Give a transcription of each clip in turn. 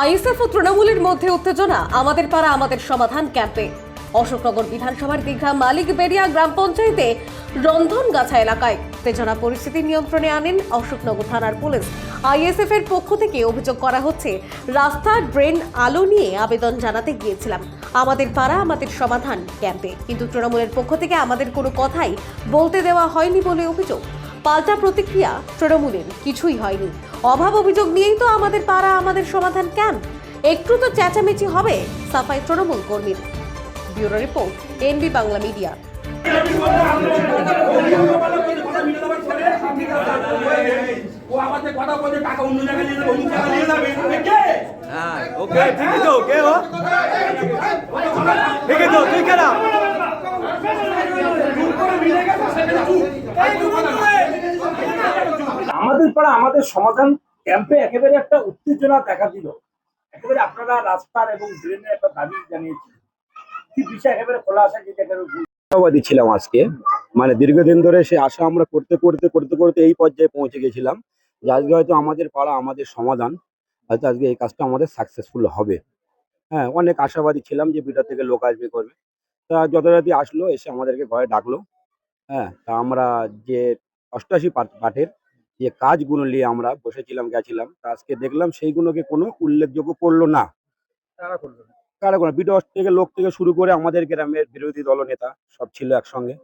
ISF ও তৃণমূলের মধ্যে উত্তেজনা। আমাদের পাড়া, আমাদের সমাধান ক্যাম্পে। অশোকনগর বিধানসভার দীঘা মালিক বেরিয়া গ্রাম পঞ্চায়েতে রন্ধনগাছা এলাকায় উত্তেজনা পরিস্থিতি নিয়ন্ত্রণে আনেন অশোকনগর থানার পুলিশ। আইএসএফ এর পক্ষ থেকে অভিযোগ করা হচ্ছে রাস্তা ড্রেন আলো নিয়ে আবেদন জানাতে গিয়েছিলাম। আমাদের পাড়া, আমাদের সমাধান ক্যাম্পে। কিন্তু তৃণমূলের পক্ষ থেকে আমাদের কোনো কথাই বলতে দেওয়া হয়নি বলে অভিযোগ। পাল্টা প্রতিক্রিয়া তৃণমূলের কিছুই হয়নি। অভাব অভিযোগ নিয়েই তো আমাদের পাড়া, আমাদের সমাধান ক্যাম্প একটু তো চেঁচামেচি হবে সাফাই তৃণমূল কর্মীর। Bureau report, NB Bangla media. ও আমাদের কথা বলে টাকা অন্য জায়গায় নিয়ে যাবে অন্য জায়গায় নিয়ে যাবে কে হ্যাঁ ওকে, ঠিকই তো ওকে ও ঠিকই তো, তুই কেনা পাড়া আমাদের সমাধান ক্যাম্পে একেবারে একটা উত্তেজনা দেখা দিল। একেবারে আপনারা রাস্তার এবং ড্রেনের একটা দাবি জানিয়েছেন। কি বিষয় একেবারে খোলা আসা যেটা একেবারে ছিলাম আজকে। মানে দীর্ঘদিন ধরে সে আশা আমরা করতে করতে করতে করতে এই পর্যায়ে পৌঁছে গেছিলাম যে আজকে হয়তো আমাদের পাড়া আমাদের সমাধান, হয়তো আজকে এই কাজটা আমাদের সাকসেসফুল হবে। হ্যাঁ অনেক আশাবাদী ছিলাম যে বিটা থেকে লোক আসবে করবে। তা যথারীতি আসলো, এসে আমাদেরকে ঘরে ডাকলো। হ্যাঁ তা আমরা যে অষ্টাশি পাঠ- পাঠের যে কাজগুলো নিয়ে আমরা বসেছিলাম গেছিলাম তা আজকে দেখলাম সেইগুলোকে কোনো উল্লেখযোগ্য করল না। কারা কোনো বিডস থেকে লোক থেকে শুরু করে আমাদের গ্রামের বিরোধী দলনেতা সব ছিল একসঙ্গে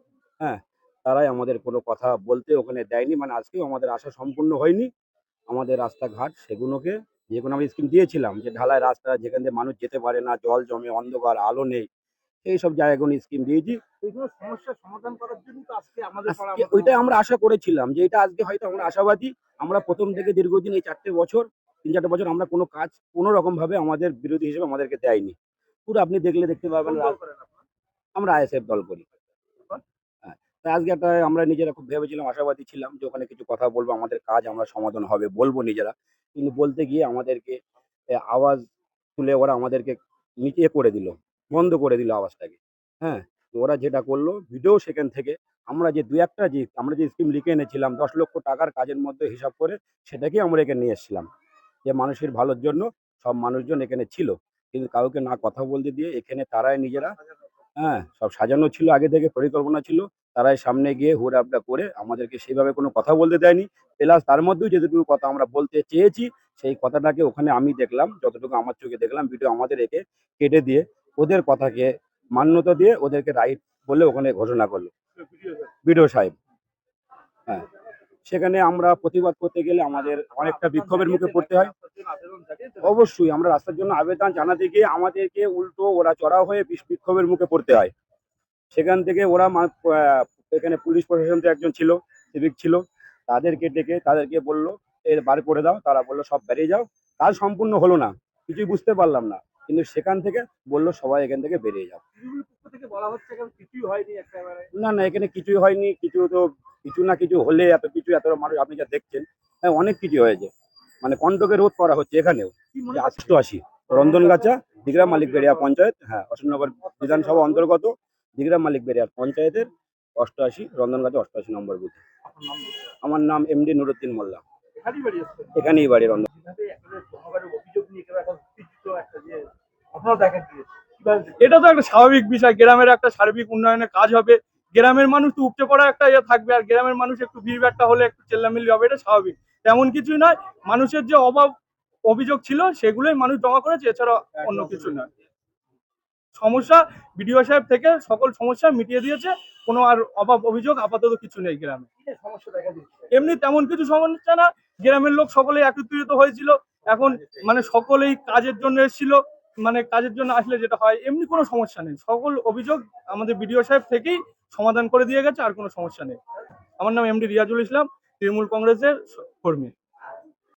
হ্যাঁ? তারাই আমাদের কোনো কথা বলতে ওখানে দেয়নি। মানে আজকেও আমাদের আশা সম্পূর্ণ হয়নি। আমাদের রাস্তাঘাট সেগুলোকে যে কোনো আমরা স্কিম দিয়েছিলাম যে ঢালাই রাস্তা যেখান দিয়ে মানুষ যেতে পারে না জল জমে অন্ধকার আলো নেই এই সব জায়গাগুলো স্কিম দিয়েছি। ওইটাই আমরা আশা করেছিলাম যে এটা আজকে হয়তো আমরা আশাবাদী। আমরা প্রথম থেকে দীর্ঘদিন এই চারটে বছর তিন চারটে বছর আমরা কোনো কাজ কোনো রকম ভাবে আমাদের বিরোধী হিসেবে আমাদেরকে দেয়নি। পুরো আপনি দেখলে দেখতে পাবেন আমরা আইএসএফ দল করি। হ্যাঁ আজকে একটা আমরা নিজেরা খুব ভেবেছিলাম আশাবাদী ছিলাম যে ওখানে কিছু কথা বলব আমাদের কাজ আমরা সমাধান হবে বলব নিজেরা। কিন্তু বলতে গিয়ে আমাদেরকে আওয়াজ তুলে ওরা আমাদেরকে নিচে করে দিল। বন্ধ করে দিল আওয়াজটাকে। হ্যাঁ? তো ওরা যেটা করল, ভিডিও সেখান থেকে আমরা যে দু একটা যে, আমরা যে স্কিম লিখে এনেছিলাম, দশ লক্ষ টাকার কাজের মধ্যে হিসাব করে সেটাকেই আমরা এখানে নিয়ে এসেছিলাম। যে মানুষের ভালোর জন্য সব মানুষজন এখানে ছিল। কিন্তু কাউকে না কথা বলতে দিয়ে এখানে তারাই নিজেরা হ্যাঁ সব সাজানো ছিল আগে থেকে, পরিকল্পনা ছিল। তারাই সামনে গিয়ে হুড়াপটা করে আমাদেরকে সেইভাবে কোনো কথা বলতে দেয়নি। প্লাস তার মধ্যেও যেটুকু কথা আমরা বলতে চেয়েছি, সেই কথাটাকে ওখানে আমি দেখলাম, যতটুকু আমার চোখে দেখলাম ভিডিও আমাদের একে কেটে দিয়ে ওদের কথাকে মান্যতা দিয়ে ওদেরকে রাইট বলে ওখানে ঘোষণা করল। বিডিও সাহেব। হ্যাঁ। সেখানে আমরা প্রতিবাদ করতে গেলে আমাদের অনেকটা বিক্ষোভের মুখে পড়তে হয়। অবশ্যই আমরা রাস্তার জন্য আবেদন জানাতে গিয়ে আমাদেরকে উল্টো ওরা চড়াও হয়ে বিক্ষোভের মুখে পড়তে হয়। সেখান থেকে ওরা এখানে পুলিশ প্রশাসন একজন ছিল সিভিক ছিল। তাদেরকে ডেকে তাদেরকে বলল এর বার করে দাও। তারা বলল, সব বেরিয়ে যাও। কাজ সম্পূর্ণ হলো না। কিছুই বুঝতে পারলাম না। কিন্তু সেখান থেকে বলল সবাই এখান থেকে বেরিয়ে যাও। না না এখানে কিছুই হয়নি কিছু তো কিছু না কিছু হলে এত কিছু এত মানুষ আপনি যা দেখছেন হ্যাঁ অনেক কিছু হয়েছে। মানে কণ্টকে রোধ করা হচ্ছে এখানেও। যে আশি রন্ধনগাছা দিগরা মালিক বেরিয়া পঞ্চায়েত হ্যাঁ অশোকনগর বিধানসভা অন্তর্গত দিগরা মালিক বেরিয়ার পঞ্চায়েতের অষ্টআশি রন্ধনগাছা অষ্টআশি নম্বর বুথ। আমার নাম এমডি নুরুদ্দিন মোল্লা। এখানেই বাড়ি আসছে এখানেই বাড়ি রন্ধন যেভাবে একেবারে জনগণের অভিযোগ নিয়ে একেবারে এখন উত্তেজিত একটা যে আপনারা দেখেন। কি কীভাবে এটা তো একটা স্বাভাবিক বিষয় গ্রামের একটা সার্বিক উন্নয়নের কাজ হবে। গ্রামের মানুষ তো উপচে পড়া একটা ইয়ে থাকবে আর গ্রামের মানুষ একটু ভিড় একটা হলে একটু চেল্লামিল্লি হবে এটা স্বাভাবিক। তেমন কিছুই নয় মানুষের যে অভাব অভিযোগ ছিল সেগুলোই মানুষ জমা করেছে এছাড়া অন্য কিছু নয়। সমস্যা বিডিও সাহেব থেকে সকল সমস্যা মিটিয়ে দিয়েছে কোনো আর অভাব অভিযোগ আপাতত কিছু নেই গ্রামে। সমস্যা এমনি তেমন কিছু সমস্যা না গ্রামের লোক সকলেই একত্রিত হয়েছিল। এখন মানে সকলেই কাজের জন্য এসেছিল মানে কাজের জন্য আসলে যেটা হয়, এমনি কোনো সমস্যা নেই। সকল অভিযোগ আমাদের বিডিও সাহেব থেকেই সমাধান করে দিয়ে গেছে, আর কোনো সমস্যা নেই। আমার নাম এমডি রিয়াজুল ইসলাম, তৃণমূল কংগ্রেসের কর্মী।